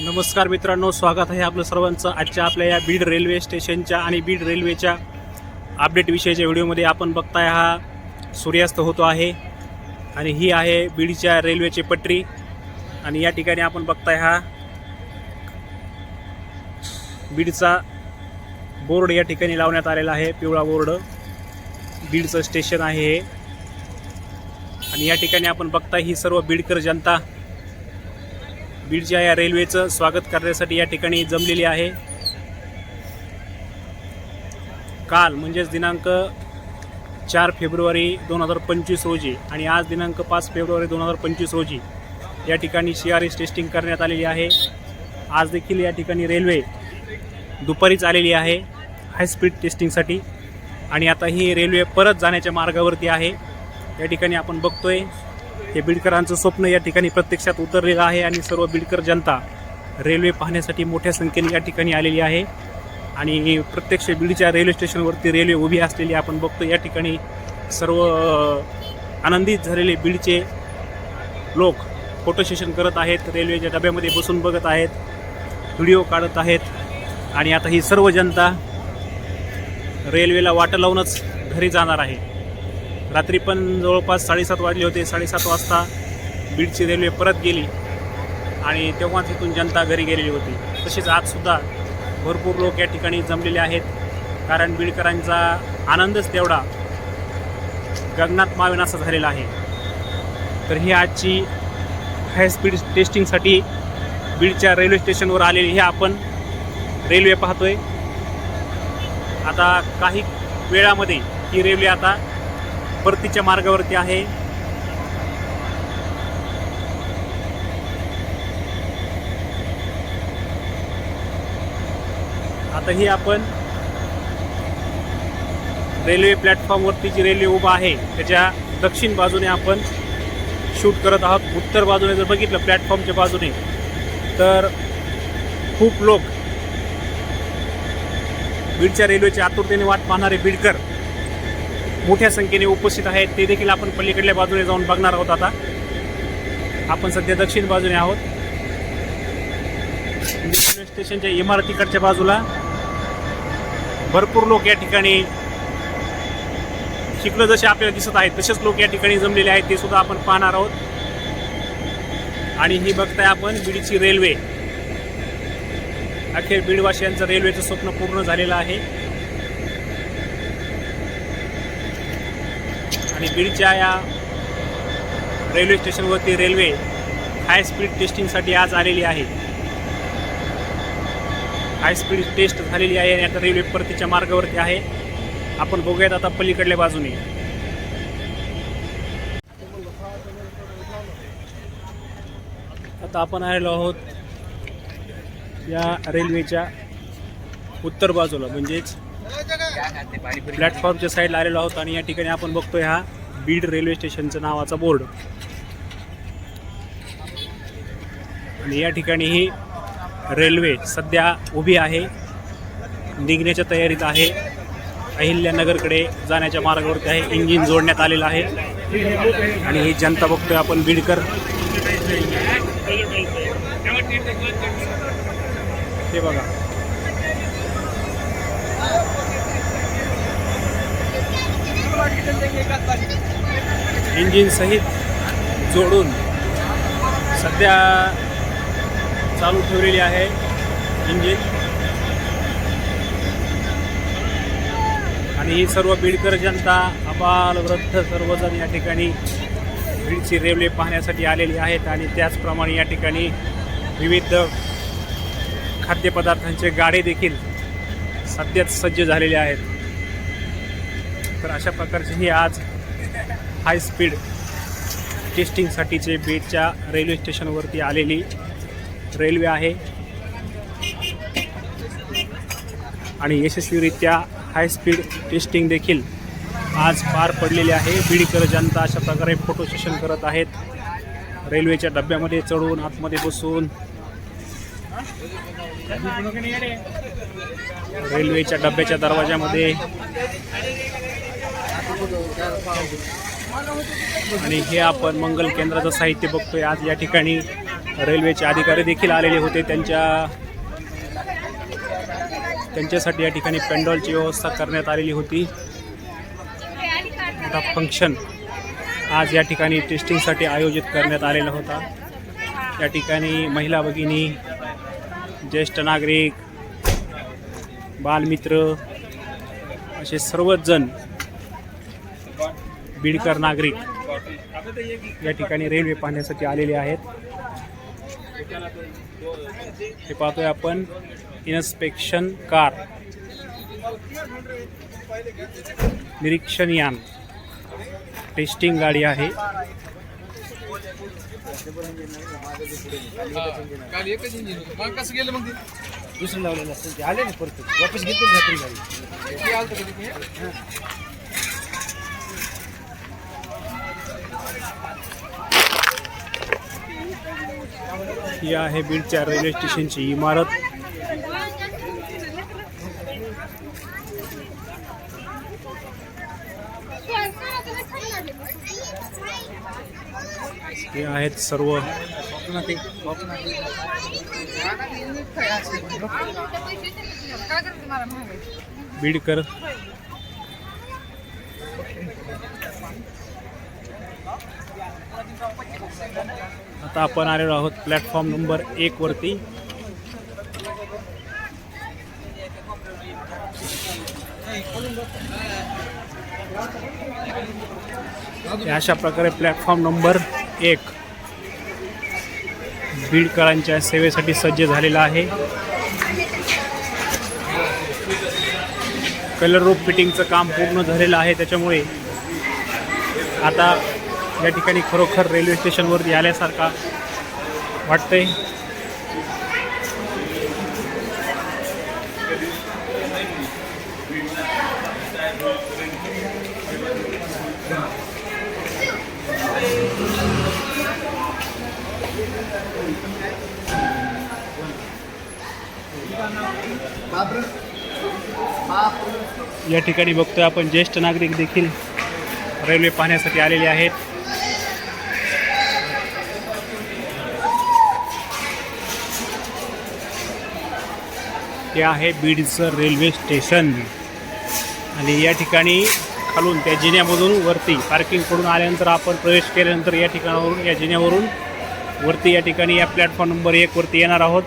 नमस्कार मित्रांनो स्वागत आहे आपलं सर्वांचं. आजच्या आपल्या या बीड रेल्वे स्टेशनच्या आणि बीड रेल्वेच्या अपडेट विषयीच्या व्हिडिओमध्ये आपण बघताय हा सूर्यास्त होतो आहे आणि ही आहे बीडच्या रेल्वेची पटरी. आणि या ठिकाणी आपण बघताय हा बीडचा बोर्ड या ठिकाणी लावण्यात आलेला आहे पिवळा बोर्ड. बीडचं स्टेशन आहे हे. आणि या ठिकाणी आपण बघताय ही सर्व बीडकर जनता बीडच्या या रेल्वेचं स्वागत करण्यासाठी या ठिकाणी जमलेली आहे. काल म्हणजेच दिनांक चार फेब्रुवारी दोन हजार पंचवीस रोजी आणि आज दिनांक पाच फेब्रुवारी दोन हजार पंचवीस रोजी या ठिकाणी सी आर एस टेस्टिंग करण्यात आलेली आहे. आज देखील या ठिकाणी रेल्वे दुपारीच आलेली आहे हाय स्पीड टेस्टिंगसाठी आणि आता ही रेल्वे परत जाण्याच्या मार्गावरती आहे. या ठिकाणी आपण बघतोय हे बीडकरांचं स्वप्न या ठिकाणी प्रत्यक्षात उतरलेलं आहे आणि सर्व बीडकर जनता रेल्वे पाहण्यासाठी मोठ्या संख्येने या ठिकाणी आलेली आहे. आणि प्रत्यक्ष बीडच्या रेल्वे स्टेशनवरती रेल्वे उभी असलेली आपण बघतो या ठिकाणी सर्व आनंदित झालेले बीडचे लोक फोटो सेशन करत आहेत रेल्वेच्या डब्यामध्ये बसून बघत आहेत व्हिडिओ काढत आहेत. आणि आता ही सर्व जनता रेल्वेला वाटं लावूनच घरी जाणार आहे. रात्री पण जवळपास साडेसात वाजले होते साडेसात वाजता बीडची रेल्वे परत गेली आणि तेव्हाच तिथून जनता घरी गेलेली होती. तसेच आजसुद्धा भरपूर लोक या ठिकाणी जमलेले आहेत. कारण बीडकरांचा आनंदच तेवढा गगनात माविनासा झालेला आहे. तर ही आजची हाय स्पीड टेस्टिंगसाठी बीडच्या रेल्वे स्टेशनवर आलेली हे आपण रेल्वे पाहतोय. आता काही वेळामध्ये ही रेल्वे आता परतीच्या मार्गावरती आहे. आता ही आपण रेल्वे प्लॅटफॉर्मवरती जी रेल्वे उभा आहे त्याच्या दक्षिण बाजूने आपण शूट करत आहोत. उत्तर बाजूने जर बघितलं प्लॅटफॉर्मच्या बाजूने तर खूप लोक बीडच्या रेल्वेच्या आतुरतेने वाट पाहणारे बीडकर मोठ्या संख्येने उपस्थित आहेत. ते देखील आपण पलीकडल्या बाजूने जाऊन बघणार आहोत आता. आपण सध्या दक्षिण बाजूने आहोत. रेल्वे स्टेशनच्या इमारतीकडच्या बाजूला भरपूर लोक या ठिकाणी शिकलं जसे आपल्याला दिसत आहेत तसेच लोक या ठिकाणी जमलेले आहेत ते सुद्धा आपण पाहणार आहोत. आणि ही बघताय आपण बीडची रेल्वे. अखेर बीडवासियांचं रेल्वेचं स्वप्न पूर्ण झालेलं आहे. आणि बीडच्या या रेल्वे स्टेशनवरती रेल्वे हाय स्पीड टेस्टिंगसाठी आज आलेली आहे. हाय स्पीड टेस्ट झालेली आहे आणि आता रेल्वे परतीच्या मार्गावरती आहे. आपण बघूयात आता पलीकडल्या बाजूने. आता आपण आलेलो आहोत या रेल्वेच्या उत्तर बाजूला म्हणजेच प्लॅटफॉर्मच्या साईडला आलेलो आहोत आणि या ठिकाणी आपण बघतोय हा बीड रेल्वे स्टेशनचं नावाचा बोर्ड. आणि या ठिकाणी ही रेल्वे सध्या उभी आहे निघण्याच्या तयारीत आहे. अहिल्यानगरकडे जाण्याच्या मार्गावरती आहे इंजिन जोडण्यात आलेलं आहे. आणि ही जनता बघतोय आपण बीडकर. हे बघा. इंजिन सहित जोडून सध्या चालू ठेवलेली आहे इंजिन. आणि ही सर्व बीडकर जनता अपालवृद्ध सर्वजण या ठिकाणी बीडची रेल्वे पाहण्यासाठी आलेली आहेत आणि त्याचप्रमाणे या ठिकाणी विविध खाद्यपदार्थांचे गाडे देखील सध्याच सज्ज झालेले आहेत. तर अशा प्रकारची ही आज हाय स्पीड टेस्टिंगसाठीचे बीडच्या रेल्वे स्टेशनवरती आलेली रेल्वे आहे. आणि यशस्वीरित्या हाय स्पीड टेस्टिंग देखील आज पार पडलेली आहे. बीडीकर जनता अशा प्रकारे फोटो सेशन करत आहेत. रेल्वेच्या डब्यामध्ये चढून आतमध्ये बसून रेल्वेच्या डब्याच्या दरवाजामध्ये आणि हे आपण मंगल केंद्राचं साहित्य बघतोय. आज या ठिकाणी रेल्वेचे अधिकारी देखील आलेले होते. त्यांच्या त्यांच्यासाठी या ठिकाणी पेंडॉलची व्यवस्था करण्यात आलेली होती. मोठा फंक्शन आज या ठिकाणी टेस्टिंगसाठी आयोजित करण्यात आलेला होता. या ठिकाणी महिला भगिनी ज्येष्ठ नागरिक बालमित्र असे सर्वच जण बीडकर नागरिक या ठिकाणी रेल्वे पाहण्यासाठी आलेले आहेत. हे पाहतोय आपण इन्स्पेक्शन कार. निरीक्षण यान टेस्टिंग गाडी आहे. काल एकच इंजिन होतं. मग कसं गेलं मग ते? दुसरं लावलेलं असतं ते आले ना परत. वापस घेतली रात्री गाडी किती आलं होतं कधी ते? ही आहे बीडच्या रेल्वे स्टेशनची इमारत. हे आहेत सर्व. बीडकर. आता आपण आलेलो आहोत प्लॅटफॉर्म नंबर एक वरती. अशा प्रकारे प्लॅटफॉर्म नंबर एक बीडकरांच्या सेवेसाठी सज्ज झालेला आहे. कलर रूप फिटिंगचं काम पूर्ण झालेलं आहे. त्याच्यामुळे आता या ठिकाणी खरोखर रेल्वे स्टेशनवरती आल्यासारखा वाटतंय. या ठिकाणी बघतोय आपण ज्येष्ठ नागरिक देखील रेल्वे पाहण्यासाठी आलेले आहेत. ते आहे बीडचं रेल्वे स्टेशन. आणि या ठिकाणी खालून त्या जिन्यामधून वरती पार्किंगकडून आल्यानंतर आपण प्रवेश केल्यानंतर या ठिकाणावरून या जिन्यावरून वरती या ठिकाणी या प्लॅटफॉर्म नंबर एक वरती येणार आहोत.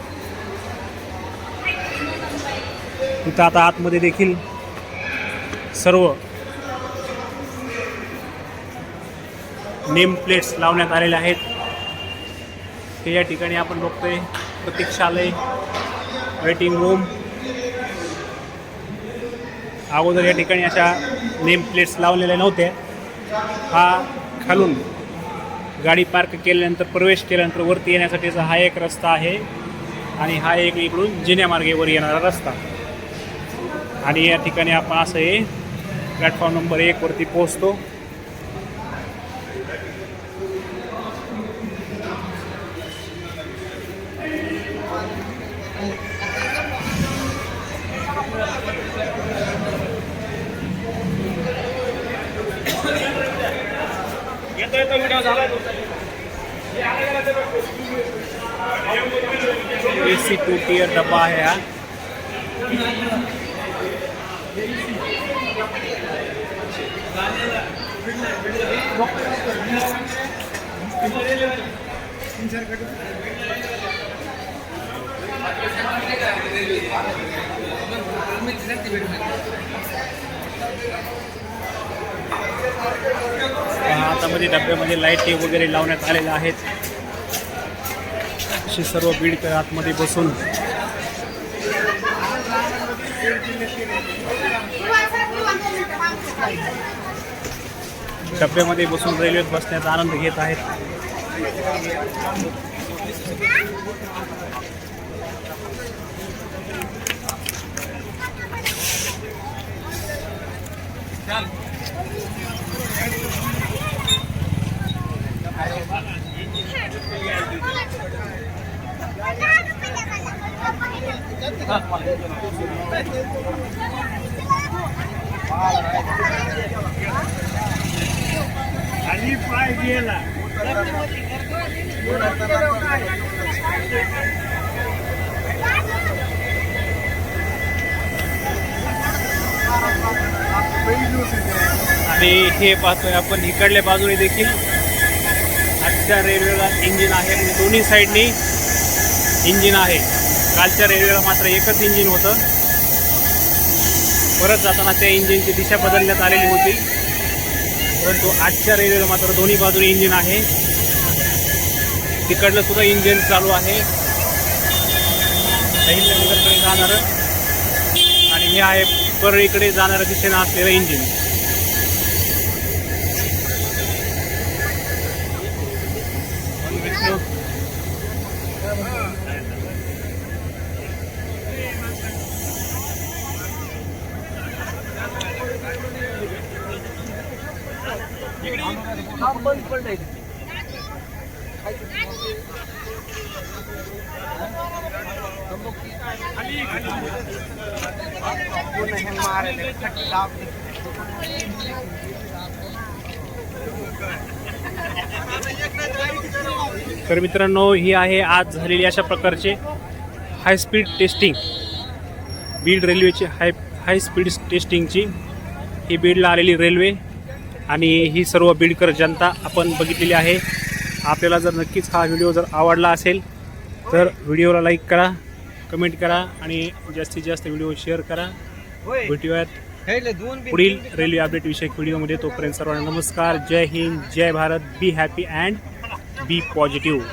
तिथं आता आतमध्ये देखील सर्व नेम प्लेट्स लावण्यात आलेल्या आहेत. ते या ठिकाणी आपण बघतोय. प्रतीक्षालय वेटिंग रूम अगोदर या ठिकाणी अशा नेम प्लेट्स लावलेल्या नव्हत्या. हा खालून गाडी पार्क केल्यानंतर प्रवेश केल्यानंतर वरती येण्यासाठीचा हा एक रस्ता आहे. आणि हा एक इकडून जिन्यामार्गेवर येणारा रस्ता. आणि या ठिकाणी आपण असं हे प्लॅटफॉर्म नंबर एकवरती पोहोचतो. ए सी टू टीयर डब्बा आहे हा हातामध्ये डब्यामध्ये लाईटी वगैरे लावण्यात आलेल्या आहेत अशी सर्व बीडकर आतमध्ये बसून. डब्यामध्ये बसून रेल्वेत बसण्याचा आनंद घेत आहेत. आणि पाय गेला. आणि हे पाहतोय आपण इकडल्या बाजूने देखील आजच्या रेल्वेला इंजिन आहे आणि दोन्ही साईडनी इंजिन आहे. कालच्या रेल्वेला मात्र एकच इंजिन होतं. परत जाताना त्या इंजिनची दिशा बदलण्यात आलेली होती. परंतु आजच्या रेल्वेला मात्र दोन्ही बाजूने इंजिन आहे. तिकडलं सुद्धा इंजिन चालू आहे. अहिल्यानगरकडे जाणारं आणि हे आहे परळीकडे जाणाऱ्या दिशेनं असलेलं इंजिन वर्ल्ड आहे तिथे तर मित्रांनो ही आहे आज झालेली अशा प्रकारचे हाय स्पीड टेस्टिंग बीड रेल्वेची हाय हाय स्पीड टेस्टिंगची ही बीडला आलेली रेल्वे आणि ही सर्व बीडकर जनता आपण बघितलेली आहे. आपल्याला जर नक्कीच हा व्हिडिओ जर आवडला असेल तर व्हिडिओला लाईक करा कमेंट करा आणि जास्तीत जास्त व्हिडिओ शेअर करा. भेटूयात पुढील रेल्वे अपडेट विषयक व्हिडिओमध्ये. तोपर्यंत सर्वांना नमस्कार. जय हिंद जय Bharat. Be happy and be positive